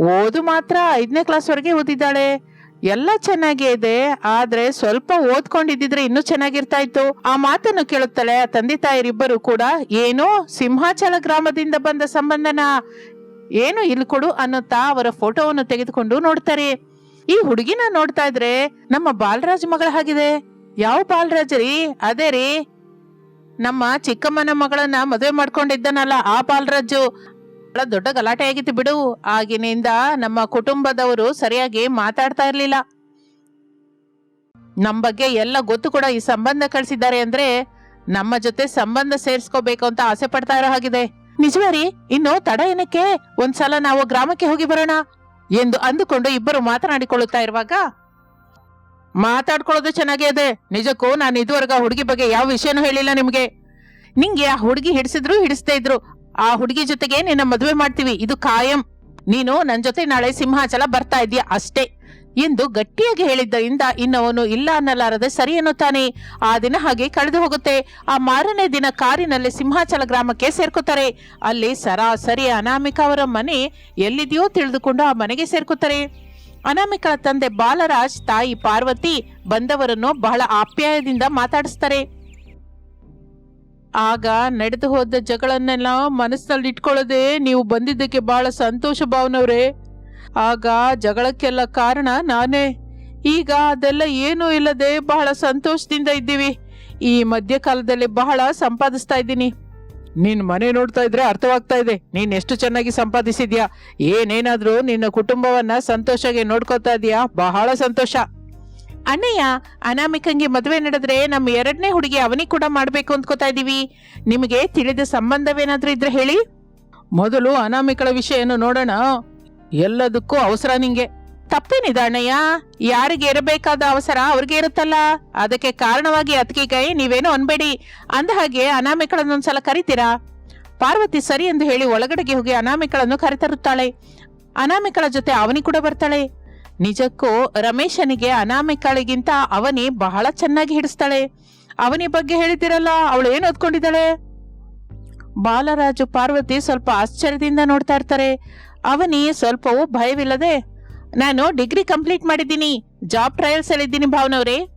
S1: ಓದು ಮಾತ್ರ ಐದನೇ ಕ್ಲಾಸ್ ವರೆಗೆ ಓದಿದ್ದಾಳೆ. ಎಲ್ಲ ಚೆನ್ನಾಗೇ ಇದೆ, ಆದ್ರೆ ಸ್ವಲ್ಪ ಓದ್ಕೊಂಡಿದ್ದಿದ್ರೆ ಇನ್ನೂ ಚೆನ್ನಾಗಿರ್ತಾ ಇತ್ತು ಆ ಮಾತನ್ನು ಕೇಳುತ್ತಾಳೆ ಆ ತಂದೆ ತಾಯರಿಬ್ಬರು ಕೂಡ, ಏನೋ ಸಿಂಹಾಚಲ ಗ್ರಾಮದಿಂದ ಬಂದ ಸಂಬಂಧನ, ಏನು ಇಲ್ಲಿ ಕೊಡು ಅನ್ನುತ್ತಾ ಅವರ ಫೋಟೋವನ್ನು ತೆಗೆದುಕೊಂಡು ನೋಡ್ತಾರೆ. ಈ ಹುಡುಗಿನ ನೋಡ್ತಾ ಇದ್ರೆ ನಮ್ಮ ಬಾಲರಾಜ್ ಮಗಳ ಹಾಗಿದೆ. ಯಾವ ಬಾಲರಾಜ್ ರೀ? ಅದೇ ರೀ. ನಮ್ಮ ಚಿಕ್ಕಮ್ಮನ ಮಗಳನ್ನ ಮದುವೆ ಮಾಡ್ಕೊಂಡಿದ್ದನಲ್ಲ ಆ ಬಾಲರಾಜು. ದೊಡ್ಡ ಗಲಾಟೆ ಆಗಿತ್ತು ಬಿಡು. ಆಗಿನಿಂದ ನಮ್ಮ ಕುಟುಂಬದವರು ಸರಿಯಾಗಿ ಮಾತಾಡ್ತಾ ಇರ್ಲಿಲ್ಲ. ನಮ್ಮ ಬಗ್ಗೆ ಎಲ್ಲ ಗೊತ್ತು ಕೂಡ ಈ ಸಂಬಂಧ ಕಳಿಸಿದ್ದಾರೆ ಅಂದ್ರೆ ನಮ್ಮ ಜೊತೆ ಸಂಬಂಧ ಸೇರಿಸ್ಕೋಬೇಕು ಅಂತ ಆಸೆ ಪಡ್ತಾ ಇರೋ ಹಾಗಿದೆ. ನಿಜವೇ ರೀ? ಇನ್ನು ತಡ ಏನಕ್ಕೆ? ಒಂದ್ಸಲ ನಾವು ಗ್ರಾಮಕ್ಕೆ ಹೋಗಿ ಬರೋಣ ಎಂದು ಅಂದುಕೊಂಡು ಇಬ್ಬರು ಮಾತನಾಡಿಕೊಳ್ಳುತ್ತಾ ಇರುವಾಗ, ಮಾತಾಡ್ಕೊಳ್ಳೋದು ಚೆನ್ನಾಗೇ ಇದೆ. ನಿಜಕ್ಕೂ ನಾನು ಇದುವರೆಗೂ ಹುಡುಗಿ ಬಗ್ಗೆ ಯಾವ ವಿಷಯನೂ ಹೇಳಿಲ್ಲ ನಿಮ್ಗೆ. ನಿಂಗೆ ಆ ಹುಡುಗಿ ಹಿಡಿಸಿದ್ರು ಹಿಡಿಸ್ತಾ ಇದ್ರು. ಆ ಹುಡುಗಿ ಜೊತೆಗೆ ನಿನ್ನ ಮದುವೆ ಮಾಡ್ತೀವಿ. ಇದು ಕಾಯಂ. ನೀನು ನನ್ನ ಜೊತೆ ನಾಳೆ ಸಿಂಹಾಚಲ ಬರ್ತಾ ಇದೀಯ ಅಷ್ಟೇ. ಎಂದು ಗಟ್ಟಿಯಾಗಿ ಹೇಳಿದ್ದರಿಂದ ಇನ್ನವನು ಇಲ್ಲ ಅನ್ನಲಾರದೆ ಸರಿ ಎನ್ನುತ್ತಾನೆ. ಆ ದಿನ ಹಾಗೆ ಕಳೆದು ಹೋಗುತ್ತೆ. ಆ ಮಾರನೇ ದಿನ ಕಾರಿನಲ್ಲಿ ಸಿಂಹಾಚಲ ಗ್ರಾಮಕ್ಕೆ ಸೇರ್ಕೋತಾರೆ. ಅಲ್ಲಿ ಸರಾಸರಿ ಅನಾಮಿಕ ಅವರ ಮನೆ ಎಲ್ಲಿದೆಯೋ ತಿಳಿದುಕೊಂಡು ಆ ಮನೆಗೆ ಸೇರ್ಕೋತಾರೆ. ಅನಾಮಿಕಳ ತಂದೆ ಬಾಲರಾಜ್, ತಾಯಿ ಪಾರ್ವತಿ ಬಂದವರನ್ನು ಬಹಳ ಆಪ್ಯಾಯದಿಂದ ಮಾತಾಡಿಸ್ತಾರೆ. ಆಗ ನಡೆದು ಹೋದ ಜಗಳನ್ನೆಲ್ಲ ಮನಸ್ಸಿನಲ್ಲಿ ಇಟ್ಕೊಳ್ಳದೆ ನೀವು ಬಂದಿದ್ದಕ್ಕೆ ಬಹಳ ಸಂತೋಷ ಭಾವನವ್ರೆ. ಆಗ ಜಗಳಕ್ಕೆಲ್ಲ ಕಾರಣ ನಾನೇ. ಈಗ ಅದೆಲ್ಲ ಏನೂ ಇಲ್ಲದೆ ಬಹಳ ಸಂತೋಷದಿಂದ ಇದ್ದೀವಿ. ಈ ಮಧ್ಯಕಾಲದಲ್ಲಿ ಬಹಳ ಸಂಪಾದಿಸ್ತಾ ಇದ್ದೀನಿ. ನಿನ್ ಮನೆ ನೋಡ್ತಾ ಇದ್ರೆ ಅರ್ಥವಾಗ್ತಾ ಇದೆ. ನೀನು ಎಷ್ಟು ಚೆನ್ನಾಗಿ ಸಂಪಾದಿಸಿದ್ಯಾ? ಏನೇನಾದರೂ ನಿನ್ನ ಕುಟುಂಬವನ್ನ ಸಂತೋಷಗೆ ನೋಡ್ಕೋತಾ ಇದೀಯಾ? ಬಹಳ ಸಂತೋಷ. ಅಣ್ಣಯ್ಯ ಅನಾಮಿಕಂಗೆ ಮದುವೆ ನಡೆದ್ರೆ ನಮ್ಮ ಎರಡನೇ ಹುಡುಗಿ ಅವನಿಗೆ ಕೂಡ ಮಾಡಬೇಕು ಅಂದ್ಕೋತಾ ಇದೀವಿ. ನಿಮಗೆ ತಿಳಿದ ಸಂಬಂಧವೇನಾದರೂ ಇದ್ರೆ ಹೇಳಿ. ಮೊದಲು ಅನಾಮಿಕಳ ವಿಷಯವನ್ನು ನೋಡೋಣ. ಎಲ್ಲದಕ್ಕೂ ಅವಸರ ನಿಂಗೆ. ತಪ್ಪೇನಿದೆ ಅಣ್ಣಯ್ಯ ಯಾರಿಗೆ ಇರಬೇಕಾದ ಅವಸರ ಅವ್ರಿಗೆ ಇರುತ್ತಲ್ಲ. ಅದಕ್ಕೆ ಕಾರಣವಾಗಿ ಅತ್ತಿಗೆ ನೀವೇನೋ ನೀವೇನು ಅನ್ಬೇಡಿ. ಅಂದ ಹಾಗೆ ಅನಾಮಿಕಳನ್ನೊಂದ್ಸಲ ಕರಿತೀರಾ? ಪಾರ್ವತಿ ಸರಿ ಎಂದು ಹೇಳಿ ಒಳಗಡೆಗೆ ಹೋಗಿ ಅನಾಮಿಕಳನ್ನು ಕರೆತರುತ್ತಾಳೆ. ಅನಾಮಿಕಳ ಜೊತೆ ಅವನಿ ಕೂಡ ಬರ್ತಾಳೆ. ನಿಜಕ್ಕೂ ರಮೇಶನಿಗೆ ಅನಾಮಿಕಾಳಿಗಿಂತ ಅವನಿ ಬಹಳ ಚೆನ್ನಾಗಿ ಹಿಡಿಸ್ತಾಳೆ. ಅವನಿ ಬಗ್ಗೆ ಹೇಳಿದ್ದೀರಲ್ಲ, ಅವಳು ಏನು ಓದ್ಕೊಂಡಿದ್ದಾಳೆ? ಬಾಲರಾಜು ಪಾರ್ವತಿ ಸ್ವಲ್ಪ ಆಶ್ಚರ್ಯದಿಂದ ನೋಡ್ತಾ ಇರ್ತಾರೆ. ಅವನಿ ಸ್ವಲ್ಪವೂ ಭಯವಿಲ್ಲದೆ, ನಾನು ಡಿಗ್ರಿ ಕಂಪ್ಲೀಟ್ ಮಾಡಿದ್ದೀನಿ, ಜಾಬ್ ಟ್ರಯಲ್ಸ್ ಅಲ್ಲಿ ಇದ್ದೀನಿ ಭಾವನವ್ರೆ.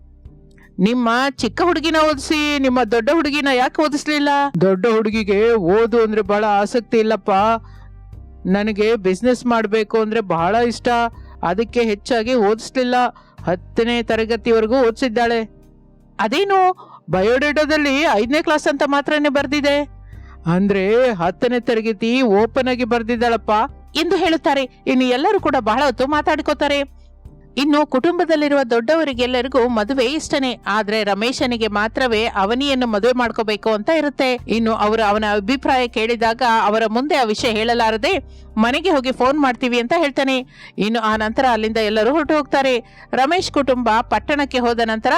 S1: ನಿಮ್ಮ ಚಿಕ್ಕ ಹುಡುಗಿನ ಓದಿಸಿ, ನಿಮ್ಮ ದೊಡ್ಡ ಹುಡುಗಿನ ಯಾಕೆ ಓದಿಸ್ಲಿಲ್ಲ? ದೊಡ್ಡ ಹುಡುಗಿಗೆ ಓದು ಅಂದ್ರೆ ಬಹಳ ಆಸಕ್ತಿ ಇಲ್ಲಪ್ಪ. ನನಗೆ ಬಿಸ್ನೆಸ್ ಮಾಡಬೇಕು ಅಂದ್ರೆ ಬಹಳ ಇಷ್ಟ. ಅದಕ್ಕೆ ಹೆಚ್ಚಾಗಿ ಓದಿಸ್ಲಿಲ್ಲ. ಹತ್ತನೇ ತರಗತಿವರೆಗೂ ಓದಿಸಿದ್ದಾಳೆ. ಅದೇನು? ಬಯೋಡೇಟಾದಲ್ಲಿ ಐದನೇ ಕ್ಲಾಸ್ ಅಂತ ಮಾತ್ರನೇ ಬರೆದಿದೆ. ಅಂದ್ರೆ ಹತ್ತನೇ ತರಗತಿ ಓಪನ್ ಆಗಿ ಬರೆದಿದ್ದಾಳಪ್ಪ ಎಂದು ಹೇಳುತ್ತಾರೆ. ಇನ್ನು ಎಲ್ಲರೂ ಕೂಡ ಬಹಳ ಹೊತ್ತು ಮಾತಾಡ್ಕೋತಾರೆ. ಇನ್ನು ಕುಟುಂಬದಲ್ಲಿರುವ ದೊಡ್ಡವರಿಗೆಲ್ಲರಿಗೂ ಮದುವೆ ಇಷ್ಟನೇ. ಆದ್ರೆ ರಮೇಶನಿಗೆ ಮಾತ್ರವೇ ಅವನಿಯನ್ನು ಮದುವೆ ಮಾಡ್ಕೋಬೇಕು ಅಂತ ಇರುತ್ತೆ. ಇನ್ನು ಅವರು ಅವನ ಅಭಿಪ್ರಾಯ ಕೇಳಿದಾಗ ಅವರ ಮುಂದೆ ಆ ವಿಷಯ ಹೇಳಲಾರದೆ ಮನೆಗೆ ಹೋಗಿ ಫೋನ್ ಮಾಡ್ತೀವಿ ಅಂತ ಹೇಳ್ತಾನೆ. ಇನ್ನು ಆ ನಂತರ ಅಲ್ಲಿಂದ ಎಲ್ಲರೂ ಹೊರಟು ಹೋಗ್ತಾರೆ. ರಮೇಶ್ ಕುಟುಂಬ ಪಟ್ಟಣಕ್ಕೆ ಹೋದ ನಂತರ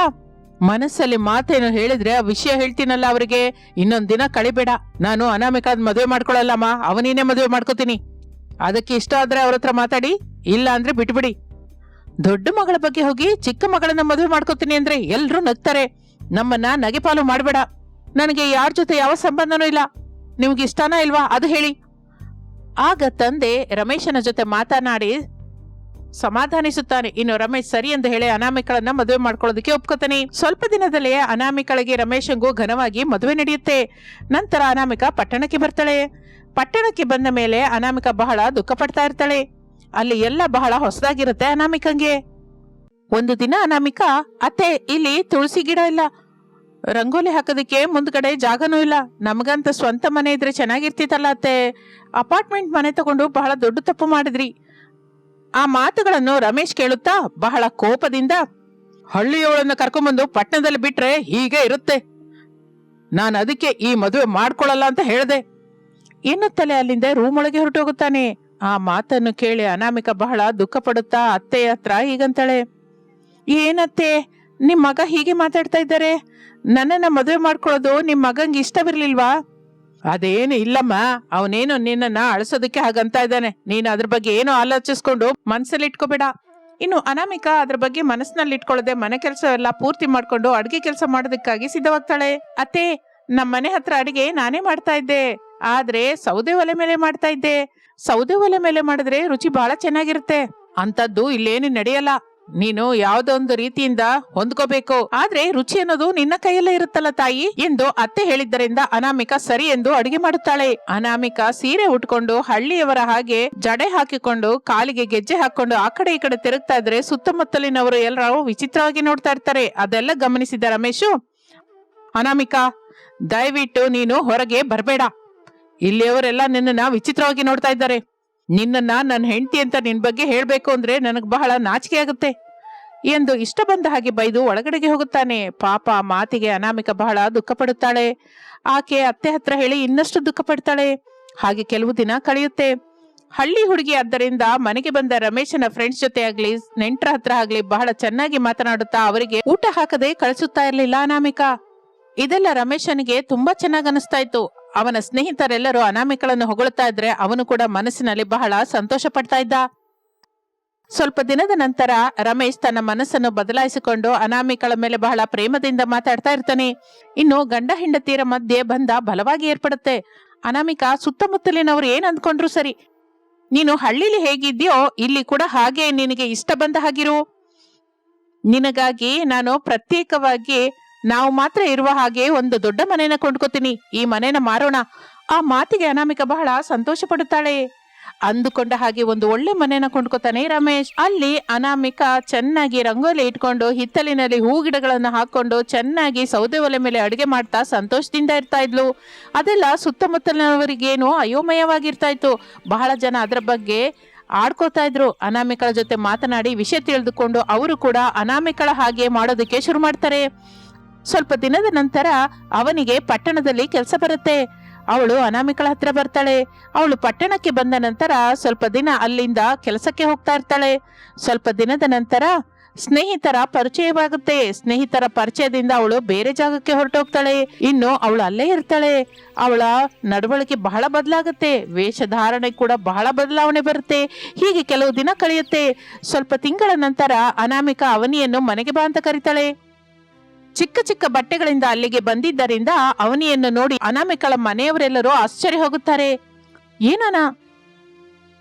S1: ಮನಸ್ಸಲ್ಲಿ ಮಾತೇನು ಹೇಳಿದ್ರೆ ಆ ವಿಷಯ ಹೇಳ್ತೀನಲ್ಲ ಅವರಿಗೆ. ಇನ್ನೊಂದ್ ದಿನ ಕಳಿಬೇಡ. ನಾನು ಅನಾಮಿಕಾದ್ ಮದುವೆ ಮಾಡ್ಕೊಳಲ್ಲಮ್ಮ ಅವನಿನೇ ಮದುವೆ ಮಾಡ್ಕೋತೀನಿ. ಅದಕ್ಕೆ ಇಷ್ಟ ಆದ್ರೆ ಅವ್ರ ಹತ್ರ ಮಾತಾಡಿ. ಇಲ್ಲ ಅಂದ್ರೆ ಬಿಟ್ಬಿಡಿ. ದೊಡ್ಡ ಮಗಳ ಬಗ್ಗೆ ಹೋಗಿ ಚಿಕ್ಕ ಮಗಳನ್ನ ಮದುವೆ ಮಾಡ್ಕೋತೀನಿ ಅಂದ್ರೆ ಎಲ್ಲರೂ ನಗ್ತಾರೆ. ನಮ್ಮನ್ನ ನಗೆಪಾಲು ಮಾಡಬೇಡ. ನನಗೆ ಯಾರ ಜೊತೆ ಯಾವ ಸಂಬಂಧನೂ ಇಲ್ಲ. ನಿಮ್ಗೆ ಇಷ್ಟಾನ ಇಲ್ವಾ? ಅದು ಹೇಳಿ. ಆಗ ತಂದೆ ರಮೇಶನ ಜೊತೆ ಮಾತನಾಡಿ ಸಮಾಧಾನಿಸುತ್ತಾನೆ. ಇನ್ನು ರಮೇಶ್ ಸರಿ ಎಂದು ಹೇಳಿ ಅನಾಮಿಕಳನ್ನ ಮದುವೆ ಮಾಡ್ಕೊಳ್ಳೋದಕ್ಕೆ ಒಪ್ಕೋತಾನೆ. ಸ್ವಲ್ಪ ದಿನದಲ್ಲೇ ಅನಾಮಿಕಳಿಗೆ ರಮೇಶಂಗೂ ಘನವಾಗಿ ಮದುವೆ ನಡೆಯುತ್ತೆ. ನಂತರ ಅನಾಮಿಕ ಪಟ್ಟಣಕ್ಕೆ ಬರ್ತಾಳೆ. ಪಟ್ಟಣಕ್ಕೆ ಬಂದ ಮೇಲೆ ಅನಾಮಿಕ ಬಹಳ ದುಃಖ ಪಡ್ತಾ ಇರ್ತಾಳೆ. ಅಲ್ಲಿ ಎಲ್ಲ ಬಹಳ ಹೊಸದಾಗಿರುತ್ತೆ ಅನಾಮಿಕಂಗೆ. ಒಂದು ದಿನ ಅನಾಮಿಕ, ಅತ್ತೆ, ಇಲ್ಲಿ ತುಳಸಿ ಗಿಡ ಇಲ್ಲ. ರಂಗೋಲಿ ಹಾಕೋದಕ್ಕೆ ಮುಂದ್ಗಡೆ ಜಾಗನೂ ಇಲ್ಲ. ನಮಗಂತ ಸ್ವಂತ ಮನೆ ಇದ್ರೆ ಚೆನ್ನಾಗಿರ್ತಿತ್ತಲ್ಲ ಅತ್ತೆ. ಅಪಾರ್ಟ್ಮೆಂಟ್ ಮನೆ ತಗೊಂಡು ಬಹಳ ದೊಡ್ಡ ತಪ್ಪು ಮಾಡಿದ್ರಿ. ಆ ಮಾತುಗಳನ್ನು ರಮೇಶ್ ಕೇಳುತ್ತಾ ಬಹಳ ಕೋಪದಿಂದ, ಹಳ್ಳಿಯವಳನ್ನು ಕರ್ಕೊಂಬಂದು ಪಟ್ಟಣದಲ್ಲಿ ಬಿಟ್ರೆ ಹೀಗೆ ಇರುತ್ತೆ. ನಾನು ಅದಕ್ಕೆ ಈ ಮದುವೆ ಮಾಡ್ಕೊಳ್ಳಲ್ಲ ಅಂತ ಹೇಳಿದೆ. ಎನ್ನುತ್ತಲೇ ಅಲ್ಲಿಂದ ರೂಮ್ ಒಳಗೆ ಹೊರಟೋಗುತ್ತಾನೆ. ಆ ಮಾತನ್ನು ಕೇಳಿ ಅನಾಮಿಕ ಬಹಳ ದುಃಖ ಪಡುತ್ತಾ ಅತ್ತೆಯ ಹತ್ರ ಹೀಗಂತಾಳೆ, ಏನತ್ತೆ ನಿಮ್ಮ ಮಗ ಹೀಗೆ ಮಾತಾಡ್ತಾ ಇದ್ದಾರೆ? ನನ್ನನ್ನ ಮದುವೆ ಮಾಡ್ಕೊಳ್ಳೋದು ನಿಮ್ಮ ಮಗಂಗೆ ಇಷ್ಟವಿರ್ಲಿಲ್ವಾ? ಅದೇನು ಇಲ್ಲಮ್ಮ, ಅವನೇನು ನಿನ್ನನ್ನು ಅಳಿಸೋದಕ್ಕೆ ಹಾಗಂತ ಇದ್ದಾನೆ. ನೀನು ಅದ್ರ ಬಗ್ಗೆ ಏನೋ ಆಲೋಚಿಸ್ಕೊಂಡು ಮನಸ್ಸಲ್ಲಿ ಇಟ್ಕೋಬೇಡ. ಇನ್ನು ಅನಾಮಿಕ ಅದ್ರ ಬಗ್ಗೆ ಮನಸ್ಸಿನಲ್ಲಿ ಇಟ್ಕೊಳ್ಳದೆ ಮನೆ ಕೆಲಸ ಎಲ್ಲ ಪೂರ್ತಿ ಮಾಡ್ಕೊಂಡು ಅಡುಗೆ ಕೆಲಸ ಮಾಡೋದಕ್ಕಾಗಿ ಸಿದ್ಧವಾಗ್ತಾಳೆ. ಅತ್ತೆ ನಮ್ಮ ಮನೆ ಹತ್ರ ಅಡಿಗೆ ನಾನೇ ಮಾಡ್ತಾ ಇದ್ದೆ. ಆದ್ರೆ ಸೌದೆ ಒಲೆ ಮೇಲೆ ಮಾಡ್ತಾ ಇದ್ದೆ. ಸೌದೆ ಒಲೆ ಮೇಲೆ ಮಾಡಿದ್ರೆ ರುಚಿ ಬಹಳ ಚೆನ್ನಾಗಿರುತ್ತೆ. ಅಂತದ್ದು ಇಲ್ಲೇನು ನಡೆಯಲ್ಲ. ನೀನು ಯಾವ್ದೊಂದು ರೀತಿಯಿಂದ ಹೊಂದ್ಕೋಬೇಕು. ಆದ್ರೆ ರುಚಿ ಅನ್ನೋದು ನಿನ್ನ ಕೈಯಲ್ಲೇ ಇರುತ್ತಲ್ಲ ತಾಯಿ ಎಂದು ಅತ್ತೆ ಹೇಳಿದ್ದರಿಂದ ಅನಾಮಿಕ ಸರಿ ಎಂದು ಅಡಿಗೆ ಮಾಡುತ್ತಾಳೆ. ಅನಾಮಿಕ ಸೀರೆ ಉಟ್ಕೊಂಡು ಹಳ್ಳಿಯವರ ಹಾಗೆ ಜಡೆ ಹಾಕಿಕೊಂಡು ಕಾಲಿಗೆ ಗೆಜ್ಜೆ ಹಾಕೊಂಡು ಆ ಕಡೆ ಈ ಕಡೆ ತಿರುಗ್ತಾ ಇದ್ರೆ ಸುತ್ತಮುತ್ತಲಿನವರು ಎಲ್ಲರೂ ವಿಚಿತ್ರವಾಗಿ ನೋಡ್ತಾ ಇರ್ತಾರೆ. ಅದೆಲ್ಲ ಗಮನಿಸಿದ ರಮೇಶು, ಅನಾಮಿಕಾ, ದಯವಿಟ್ಟು ನೀನು ಹೊರಗೆ ಬರಬೇಡ. ಇಲ್ಲಿಯವರೆಲ್ಲ ನಿನ್ನನ್ನ ವಿಚಿತ್ರವಾಗಿ ನೋಡ್ತಾ ಇದ್ದಾರೆ. ನಿನ್ನನ್ನ ನನ್ನ ಹೆಂಡತಿ ಅಂತ ನಿನ್ ಬಗ್ಗೆ ಹೇಳ್ಬೇಕು ಅಂದ್ರೆ ನನಗ್ ಬಹಳ ನಾಚಿಕೆ ಆಗುತ್ತೆ. ಎಂದು ಇಷ್ಟ ಬಂದ ಹಾಗೆ ಬೈದು ಒಳಗಡೆಗೆ ಹೋಗುತ್ತಾನೆ. ಪಾಪ ಮಾತಿಗೆ ಅನಾಮಿಕ ಬಹಳ ದುಃಖ ಪಡುತ್ತಾಳೆ ಆಕೆ ಅತ್ತೆ ಹತ್ರ ಹೇಳಿ ಇನ್ನಷ್ಟು ದುಃಖ ಪಡ್ತಾಳೆ ಹಾಗೆ ಕೆಲವು ದಿನ ಕಳೆಯುತ್ತೆ. ಹಳ್ಳಿ ಹುಡುಗಿ ಆದ್ದರಿಂದ ಮನೆಗೆ ಬಂದ ರಮೇಶನ ಫ್ರೆಂಡ್ಸ್ ಜೊತೆ ಆಗ್ಲಿ ನೆಂಟರ ಹತ್ರ ಆಗ್ಲಿ ಬಹಳ ಚೆನ್ನಾಗಿ ಮಾತನಾಡುತ್ತಾ ಅವರಿಗೆ ಊಟ ಹಾಕದೆ ಕಳಿಸುತ್ತಾ ಇರಲಿಲ್ಲ ಅನಾಮಿಕ. ಇದೆಲ್ಲ ರಮೇಶನಿಗೆ ತುಂಬಾ ಚೆನ್ನಾಗಿ ಅನಿಸ್ತಾ ಇತ್ತು. ಅವನ ಸ್ನೇಹಿತರೆಲ್ಲರೂ ಅನಾಮಿಕಳನ್ನು ಹೊಗಳುತ್ತಾ ಇದ್ರೆ ಅವನು ಕೂಡ ಮನಸ್ಸಿನಲ್ಲಿ ಬಹಳ ಸಂತೋಷ ಪಡ್ತಾ ಇದ್ದ. ಸ್ವಲ್ಪ ದಿನದ ನಂತರ ರಮೇಶ್ ತನ್ನ ಮನಸ್ಸನ್ನು ಬದಲಾಯಿಸಿಕೊಂಡು ಅನಾಮಿಕಳ ಮೇಲೆ ಬಹಳ ಪ್ರೇಮದಿಂದ ಮಾತಾಡ್ತಾ ಇರ್ತಾನೆ. ಇನ್ನು ಗಂಡ ಹೆಂಡತಿಯರ ಮಧ್ಯೆ ಬಂದ ಬಲವಾಗಿ ಏರ್ಪಡುತ್ತೆ. ಅನಾಮಿಕ ಸುತ್ತಮುತ್ತಲಿನವರು ಏನ್ ಅಂದ್ಕೊಂಡ್ರು ಸರಿ? ನೀನು ಹಳ್ಳಿಲಿ ಹೇಗಿದ್ಯೋ ಇಲ್ಲಿ ಕೂಡ ಹಾಗೆ ನಿನಗೆ ಇಷ್ಟ ಬಂದ ಹಾಗಿರು. ನಿನಗಾಗಿ ನಾನು ಪ್ರತ್ಯೇಕವಾಗಿ ನಾವು ಮಾತ್ರ ಇರುವ ಹಾಗೆ ಒಂದು ದೊಡ್ಡ ಮನೆಯನ್ನ ಕೊಂಡ್ಕೋತೀನಿ. ಈ ಮನೆನ ಮಾರೋಣ. ಆ ಮಾತಿಗೆ ಅನಾಮಿಕ ಬಹಳ ಸಂತೋಷ ಪಡುತ್ತಾಳೆ ಅಂದುಕೊಂಡ ಹಾಗೆ ಒಂದು ಒಳ್ಳೆ ಮನೆಯನ್ನ ಕೊಂಡ್ಕೋತಾನೆ ರಮೇಶ್. ಅಲ್ಲಿ ಅನಾಮಿಕ ಚೆನ್ನಾಗಿ ರಂಗೋಲಿ ಇಟ್ಕೊಂಡು ಹಿತ್ತಲಿನಲ್ಲಿ ಹೂ ಗಿಡಗಳನ್ನ ಹಾಕೊಂಡು ಚೆನ್ನಾಗಿ ಸೌದೆ ಒಲೆ ಮೇಲೆ ಅಡುಗೆ ಮಾಡ್ತಾ ಸಂತೋಷದಿಂದ ಇರ್ತಾ ಇದ್ಲು. ಅದೆಲ್ಲ ಸುತ್ತಮುತ್ತಲಿನವರಿಗೇನು ಅಯೋಮಯವಾಗಿರ್ತಾ ಇತ್ತು ಬಹಳ ಜನ ಅದರ ಬಗ್ಗೆ ಆಡ್ಕೋತಾ ಇದ್ರು. ಅನಾಮಿಕಳ ಜೊತೆ ಮಾತನಾಡಿ ವಿಷಯ ತಿಳಿದುಕೊಂಡು ಅವರು ಕೂಡ ಅನಾಮಿಕಳ ಹಾಗೆ ಮಾಡೋದಕ್ಕೆ ಶುರು ಮಾಡ್ತಾರೆ. ಸ್ವಲ್ಪ ದಿನದ ನಂತರ ಅವನಿಗೆ ಪಟ್ಟಣದಲ್ಲಿ ಕೆಲಸ ಬರುತ್ತೆ. ಅವಳು ಅನಾಮಿಕಳ ಹತ್ರ ಬರ್ತಾಳೆ. ಅವಳು ಪಟ್ಟಣಕ್ಕೆ ಬಂದ ನಂತರ ಸ್ವಲ್ಪ ದಿನ ಅಲ್ಲಿಂದ ಕೆಲಸಕ್ಕೆ ಹೋಗ್ತಾ ಇರ್ತಾಳೆ. ಸ್ವಲ್ಪ ದಿನದ ನಂತರ ಸ್ನೇಹಿತರ ಪರಿಚಯವಾಗುತ್ತೆ. ಸ್ನೇಹಿತರ ಪರಿಚಯದಿಂದ ಅವಳು ಬೇರೆ ಜಾಗಕ್ಕೆ ಹೊರಟೋಗ್ತಾಳೆ. ಇನ್ನು ಅವಳು ಅಲ್ಲೇ ಇರ್ತಾಳೆ. ಅವಳ ನಡವಳಿಕೆ ಬಹಳ ಬದಲಾಗುತ್ತೆ. ವೇಷಧಾರಣೆ ಕೂಡ ಬಹಳ ಬದಲಾವಣೆ ಬರುತ್ತೆ. ಹೀಗೆ ಕೆಲವು ದಿನ ಕಳೆಯುತ್ತೆ. ಸ್ವಲ್ಪ ತಿಂಗಳ ನಂತರ ಅನಾಮಿಕ ಅವನಿಯನ್ನು ಮನೆಗೆ ಬಾ ಅಂತ ಕರೀತಾಳೆ. ಚಿಕ್ಕ ಚಿಕ್ಕ ಬಟ್ಟೆಗಳಿಂದ ಅಲ್ಲಿಗೆ ಬಂದಿದ್ದರಿಂದ ಅವನಿಯನ್ನು ನೋಡಿ ಅನಾಮಿಕಳ ಮನೆಯವರೆಲ್ಲರೂ ಆಶ್ಚರ್ಯ ಹೋಗುತ್ತಾರೆ. ಏನನ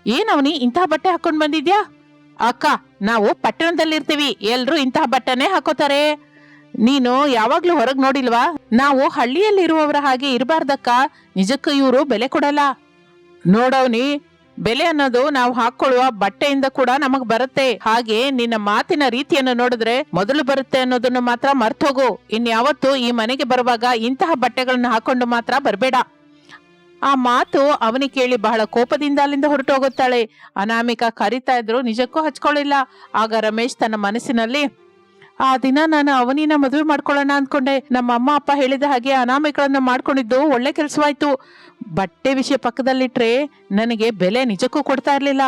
S1: ಏನವನಿ ಇಂತಹ ಬಟ್ಟೆ ಹಾಕೊಂಡ್ ಬಂದಿದ್ಯಾ? ಅಕ್ಕ, ನಾವು ಪಟ್ಟಣದಲ್ಲಿರ್ತೀವಿ, ಎಲ್ರು ಇಂತಹ ಬಟ್ಟೆನೇ ಹಾಕೋತಾರೆ. ನೀನು ಯಾವಾಗ್ಲೂ ಹೊರಗ್ ನೋಡಿಲ್ವಾ? ನಾವು ಹಳ್ಳಿಯಲ್ಲಿರುವವರ ಹಾಗೆ ಇರಬಾರ್ದಕ್ಕ, ನಿಜಕ್ಕೂ ಇವರು ಬೆಲೆ ಕೊಡಲ್ಲ. ನೋಡವ್ನಿ ಬೆಲೆ ಅನ್ನೋದು ನಾವು ಹಾಕೊಳ್ಳುವ ಬಟ್ಟೆಯಿಂದ ಕೂಡ ನಮಗ್ ಬರುತ್ತೆ. ಹಾಗೆ ನಿನ್ನ ಮಾತಿನ ರೀತಿಯನ್ನು ನೋಡಿದ್ರೆ ಮೊದಲು ಬರುತ್ತೆ ಅನ್ನೋದನ್ನು ಮಾತ್ರ ಮರ್ತೋಗು. ಇನ್ಯಾವತ್ತು ಈ ಮನೆಗೆ ಬರುವಾಗ ಇಂತಹ ಬಟ್ಟೆಗಳನ್ನು ಹಾಕೊಂಡು ಮಾತ್ರ ಬರಬೇಡ. ಆ ಮಾತು ಅವನಿಗೆ ಕೇಳಿ ಬಹಳ ಕೋಪದಿಂದ ಅಲ್ಲಿಂದ ಹೊರಟೋಗುತ್ತಾಳೆ. ಅನಾಮಿಕ ಕರಿತಾ ಇದ್ರು, ನಿಜಕ್ಕೂ ಹಚ್ಕೊಳ್ಳಿಲ್ಲ. ಆಗ ರಮೇಶ್ ತನ್ನ ಮನಸ್ಸಿನಲ್ಲಿ ಆ ದಿನ ನಾನು ಅವನಿನ ಮದುವೆ ಮಾಡ್ಕೊಳ್ಳೋಣ ಅಂದ್ಕೊಂಡೆ ನಮ್ಮ ಅಮ್ಮ, ಅಪ್ಪ ಹೇಳಿದ ಹಾಗೆ ಅನಾಮಿಕಳನ್ನ ಮಾಡ್ಕೊಂಡಿದ್ದು ಒಳ್ಳೆ ಕೆಲಸವಾಯ್ತು. ಬಟ್ಟೆ ವಿಷಯ ಪಕ್ಕದಲ್ಲಿಟ್ರೆ ನನಗೆ ಬೆಲೆ ನಿಜಕ್ಕೂ ಕೊಡ್ತಾ ಇರಲಿಲ್ಲ.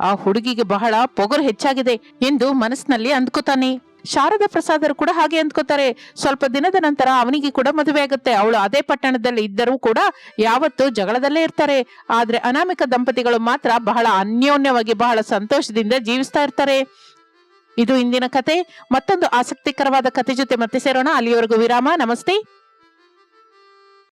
S1: ಆ ಹುಡುಗಿಗೆ ಬಹಳ ಪೊಗರು ಹೆಚ್ಚಾಗಿದೆ ಎಂದು ಮನಸ್ಸಿನಲ್ಲಿ ಅಂದ್ಕೋತಾನೆ. ಶಾರದಾ ಪ್ರಸಾದರು ಕೂಡ ಹಾಗೆ ಅಂದ್ಕೋತಾರೆ. ಸ್ವಲ್ಪ ದಿನದ ನಂತರ ಅವನಿಗೆ ಕೂಡ ಮದುವೆ ಆಗುತ್ತೆ. ಅವಳು ಅದೇ ಪಟ್ಟಣದಲ್ಲಿ ಇದ್ದರೂ ಕೂಡ ಯಾವತ್ತು ಜಗಳದಲ್ಲೇ ಇರ್ತಾರೆ. ಆದ್ರೆ ಅನಾಮಿಕ ದಂಪತಿಗಳು ಮಾತ್ರ ಬಹಳ ಅನ್ಯೋನ್ಯವಾಗಿ ಬಹಳ ಸಂತೋಷದಿಂದ ಜೀವಿಸ್ತಾ ಇರ್ತಾರೆ. ಇದು ಇಂದಿನ ಕತೆ. ಮತ್ತೊಂದು ಆಸಕ್ತಿಕರವಾದ ಕತೆ ಜೊತೆ ಮತ್ತೆ ಸೇರೋಣ. ಅಲ್ಲಿಯವರೆಗೂ ವಿರಾಮ. ನಮಸ್ತೆ.